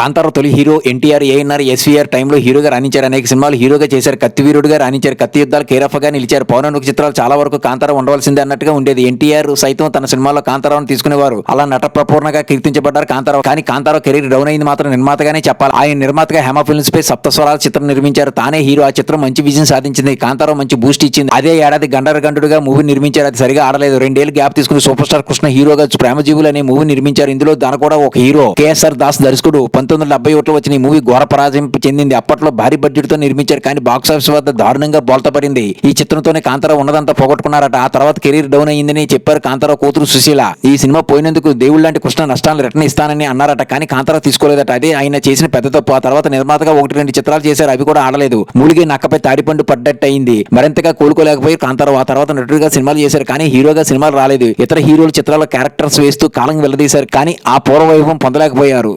కాంతార తొలి hero NTR ANR SVR టైంలో హీరోగా రాణించారు. అనేక సినిమాలు హీరోగా చేశారు. కత్తి వీరుడుగా రాణించారు. కత్తి యుద్ధాలు కేరఫగా నిలిచారు. పౌరాణిక చిత్రాలు చాలా వరకు కాంతార ఉండవలసిందే అన్నట్టుగా ఉండేది. ఎన్టీఆర్ సైతం తన సినిమాలో కాంతారావును తీసుకునేవారు. అలా నట ప్రపూర్ణగా కీర్తించబడ్డారు కాంతారావు. కానీ కాంతారావు కెరీర్ డౌన్ అయింది మాత్రం నిర్మాతగానే చెప్పాలి. ఆయన నిర్మాతగా హేమ ఫిల్మ్స్ పై సప్తస్వరాల చిత్రం నిర్మించారు. తానే హీరో. ఆ చిత్రం మంచి విజయం సాధించింది. కాంతారావు మంచి బూస్ట్ ఇచ్చింది. అదే ఏడాది గండరగండుగా మూవీ నిర్మించారు. అది సరిగా ఆడలేదు. రెండేళ్ళు గ్యాప్ తీసుకుని సూపర్ స్టార్ కృష్ణ హీరోగా ప్రేమజీవులు అనే మూవీ నిర్మించారు. ఇందులో దాని కూడా ఒక హీరో కేఎస్ఆర్ దాస్ దర్శకుడు. పంతొమ్మిది వందల డెబ్బై ఒకటిలో వచ్చిన ఈ మూవీ ఘోర పరాజయం చెందింది. అప్పట్లో భారీ బడ్జెట్తో నిర్మించారు కానీ బాక్స్ ఆఫీస్ వద్ద దారుణంగా బోల్తపడింది. ఈ చిత్రంతోనే కాంతారావు ఉన్నదంతా పోగొట్టుకున్నారట. ఆ తర్వాత కెరీర్ డౌన్ అయ్యిందని చెప్పారు కాంతారావు కూతురు సుశీల. ఈ సినిమా పోయినందుకు దేవుడు లాంటి కృష్ణ నష్టాలను రిటర్న్ ఇస్తానని అన్నారట కానీ కాంతారావు తీసుకోలేదట. అదే ఆయన చేసిన పెద్ద తప్పు. ఆ తర్వాత నిర్మాతగా ఒకటి రెండు చిత్రాలు చేశారు. అవి కూడా ఆడలేదు. మూలిగే నక్కపై తాడిపండు పడ్డట్టు అయింది మరింతగా కోలుకోలేకపోయి కాంతారావు. ఆ తర్వాత నటుడిగా సినిమాలు చేశారు కానీ హీరోగా సినిమాలు రాలేదు. ఇతర హీరోల చిత్రాల క్యారెక్టర్స్ వేస్తూ కాలం వెళ్ళదీశారు కానీ ఆ పూర్వ వైభవం పొందలేకపోయారు.